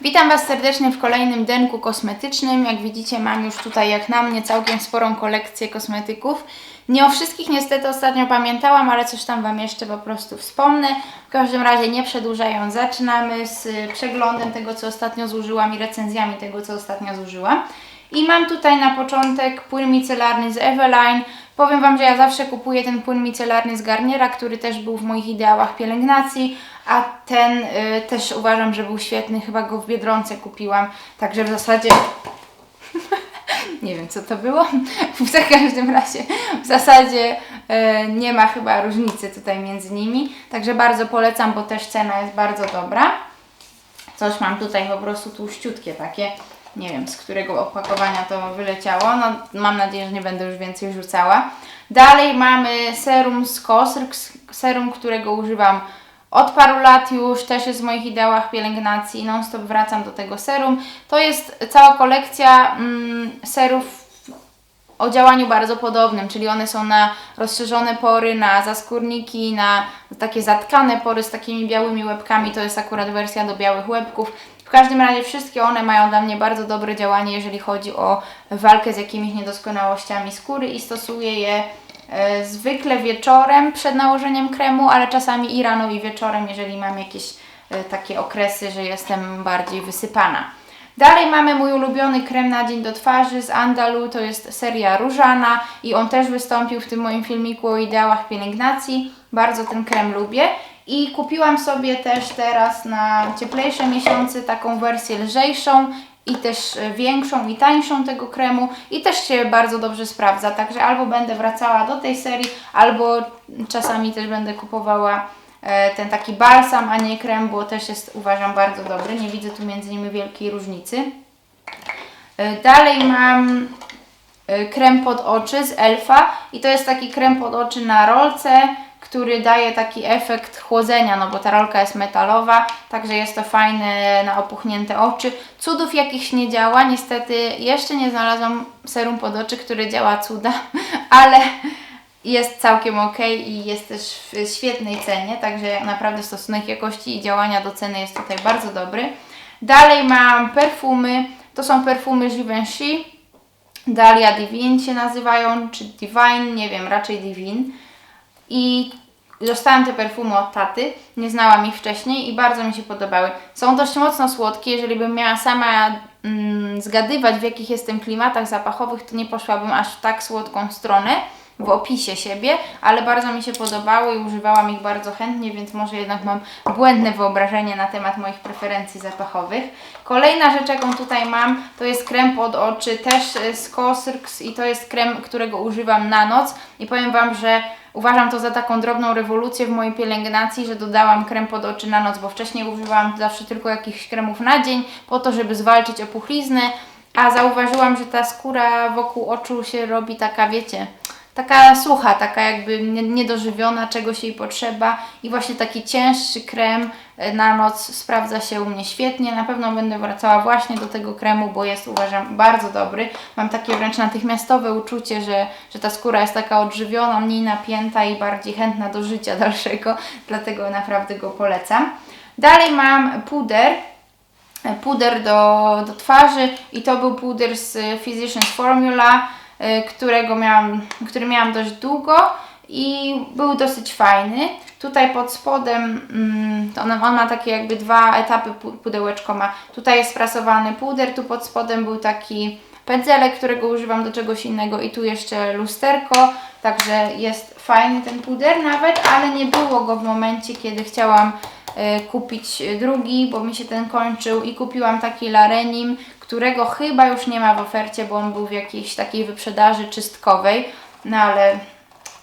Witam Was serdecznie w kolejnym denku kosmetycznym. Jak widzicie, mam już tutaj, jak na mnie, całkiem sporą kolekcję kosmetyków. Nie o wszystkich niestety ostatnio pamiętałam, ale coś tam Wam jeszcze po prostu wspomnę. W każdym razie, nie przedłużając, zaczynamy z przeglądem tego, co ostatnio zużyłam i recenzjami tego, co ostatnio zużyłam. I mam tutaj na początek płyn micelarny z Eveline. Powiem Wam, że ja zawsze kupuję ten płyn micelarny z Garniera, który też był w moich ideałach pielęgnacji, a ten y, też uważam, że był świetny. Chyba go w Biedronce kupiłam, także w zasadzie nie wiem co to było. W każdym razie w zasadzie e, nie ma chyba różnicy tutaj między nimi. Także bardzo polecam, bo też cena jest bardzo dobra. Coś mam tutaj po prostu tłuściutkie takie. Nie wiem z którego opakowania to wyleciało. No mam nadzieję, że nie będę już więcej rzucała. Dalej mamy serum z Cosrx, serum, którego używam od paru lat już, też jest w moich ideałach pielęgnacji non-stop wracam do tego serum. To jest cała kolekcja mm, serów o działaniu bardzo podobnym, czyli one są na rozszerzone pory, na zaskórniki, na takie zatkane pory z takimi białymi łebkami. To jest akurat wersja do białych łebków. W każdym razie wszystkie one mają dla mnie bardzo dobre działanie, jeżeli chodzi o walkę z jakimiś niedoskonałościami skóry i stosuję je zwykle wieczorem przed nałożeniem kremu, ale czasami i rano i wieczorem, jeżeli mam jakieś e, takie okresy, że jestem bardziej wysypana. Dalej mamy mój ulubiony krem na dzień do twarzy z Andalu, to jest seria Różana i on też wystąpił w tym moim filmiku o ideałach pielęgnacji. Bardzo ten krem lubię. I kupiłam sobie też teraz na cieplejsze miesiące taką wersję lżejszą i też e, większą i tańszą tego kremu i też się bardzo dobrze sprawdza, także albo będę wracała do tej serii, albo czasami też będę kupowała e, ten taki balsam, a nie krem, bo też jest uważam bardzo dobry. Nie widzę tu między nimi wielkiej różnicy. E, Dalej mam krem pod oczy z Elfa i to jest taki krem pod oczy na rolce, który daje taki efekt chłodzenia, no bo ta rolka jest metalowa, także jest to fajne na opuchnięte oczy. Cudów jakichś nie działa, niestety jeszcze nie znalazłam serum pod oczy, które działa cuda, ale jest całkiem ok i jest też w świetnej cenie, także naprawdę stosunek jakości i działania do ceny jest tutaj bardzo dobry. Dalej mam perfumy, to są perfumy Givenchy, Dalia Divine się nazywają, czy Divine, nie wiem, raczej Divine. I dostałam te perfumy od taty, nie znałam ich wcześniej i bardzo mi się podobały. Są dość mocno słodkie, jeżeli bym miała sama mm, zgadywać w jakich jestem klimatach zapachowych, to nie poszłabym aż w tak słodką stronę w opisie siebie, ale bardzo mi się podobały i używałam ich bardzo chętnie, więc może jednak mam błędne wyobrażenie na temat moich preferencji zapachowych. Kolejna rzecz, jaką tutaj mam, to jest krem pod oczy, też z Cosrx i to jest krem, którego używam na noc i powiem Wam, że uważam to za taką drobną rewolucję w mojej pielęgnacji, że dodałam krem pod oczy na noc, bo wcześniej używałam zawsze tylko jakichś kremów na dzień po to, żeby zwalczyć opuchliznę, a zauważyłam, że ta skóra wokół oczu się robi taka, wiecie, taka sucha, taka jakby nie- niedożywiona, czegoś jej potrzeba i właśnie taki cięższy krem e, na noc sprawdza się u mnie świetnie. Na pewno będę wracała właśnie do tego kremu, bo jest uważam bardzo dobry. Mam takie wręcz natychmiastowe uczucie, że, że ta skóra jest taka odżywiona, mniej napięta i bardziej chętna do życia dalszego, dlatego naprawdę go polecam. Dalej mam puder, puder do, do twarzy i to był puder z Physicians Formula, którego miałam, który miałam dość długo i był dosyć fajny. Tutaj pod spodem mm, to on, on ma takie jakby dwa etapy pu- pudełeczko ma. Tutaj jest sprasowany puder, tu pod spodem był taki pędzelek, którego używam do czegoś innego i tu jeszcze lusterko, także jest fajny ten puder nawet, ale nie było go w momencie, kiedy chciałam e, kupić drugi, bo mi się ten kończył i kupiłam taki Larenim, którego chyba już nie ma w ofercie, bo on był w jakiejś takiej wyprzedaży czystkowej, no ale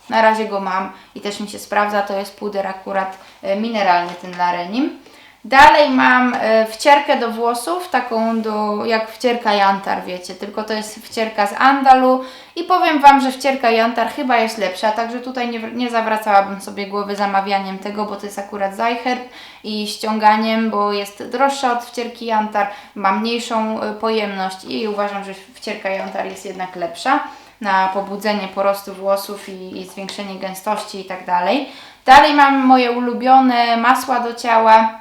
na razie go mam i też mi się sprawdza, to jest puder akurat e, mineralny ten Larenim. Dalej mam e, wcierkę do włosów, taką do, jak wcierka Jantar, wiecie, tylko to jest wcierka z Andalu i powiem Wam, że wcierka Jantar chyba jest lepsza, także tutaj nie, nie zawracałabym sobie głowy zamawianiem tego, bo to jest akurat Zajherb i ściąganiem, bo jest droższa od wcierki Jantar, ma mniejszą e, pojemność i uważam, że wcierka Jantar jest jednak lepsza na pobudzenie porostu włosów i, i zwiększenie gęstości i tak dalej. Dalej mam moje ulubione masła do ciała,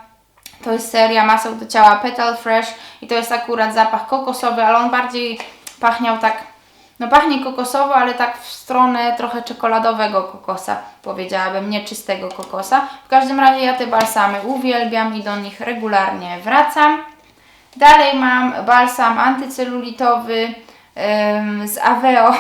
To jest seria maseł do ciała Petal Fresh i to jest akurat zapach kokosowy, ale on bardziej pachniał tak, no pachnie kokosowo, ale tak w stronę trochę czekoladowego kokosa, powiedziałabym, nie czystego kokosa. W każdym razie ja te balsamy uwielbiam i do nich regularnie wracam. Dalej mam balsam antycelulitowy z Aveo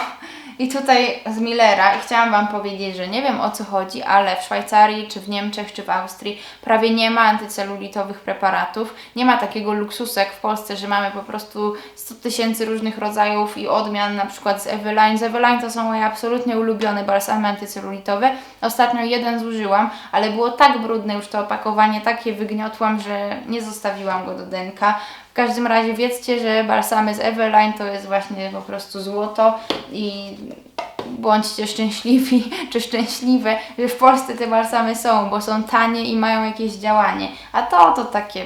i tutaj z Millera i chciałam Wam powiedzieć, że nie wiem o co chodzi, ale w Szwajcarii, czy w Niemczech, czy w Austrii prawie nie ma antycelulitowych preparatów. Nie ma takiego luksusu jak w Polsce, że mamy po prostu 100 tysięcy różnych rodzajów i odmian, na przykład z Eveline. Z Eveline to są moje absolutnie ulubione balsamy antycelulitowe. Ostatnio jeden zużyłam, ale było tak brudne już to opakowanie, tak je wygniotłam, że nie zostawiłam go do denka. Każdym razie wiedzcie, że balsamy z Eveline to jest właśnie po prostu złoto i bądźcie szczęśliwi czy szczęśliwe, że w Polsce te balsamy są, bo są tanie i mają jakieś działanie. A to to takie,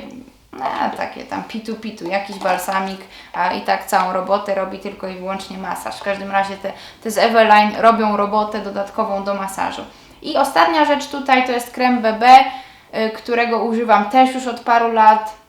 no, takie tam pitu pitu, jakiś balsamik, a i tak całą robotę robi tylko i wyłącznie masaż. W każdym razie te, te z Eveline robią robotę dodatkową do masażu. I ostatnia rzecz tutaj to jest krem BB, y, którego używam też już od paru lat.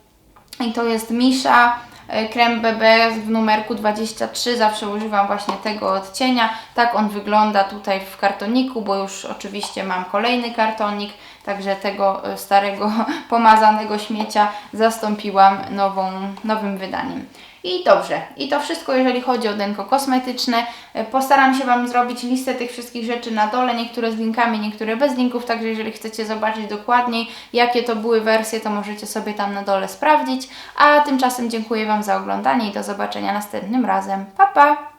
I to jest Misza, e, krem BB w numerku 23. Zawsze używam właśnie tego odcienia. Tak on wygląda tutaj w kartoniku, bo już oczywiście mam kolejny kartonik. Także tego e, starego, pomazanego śmiecia zastąpiłam nową, nowym wydaniem. I dobrze, i to wszystko jeżeli chodzi o denko kosmetyczne. E, Postaram się Wam zrobić listę tych wszystkich rzeczy na dole, niektóre z linkami, niektóre bez linków, także jeżeli chcecie zobaczyć dokładniej, jakie to były wersje, to możecie sobie tam na dole sprawdzić. A tymczasem dziękuję Wam za oglądanie i do zobaczenia następnym razem. Pa, pa!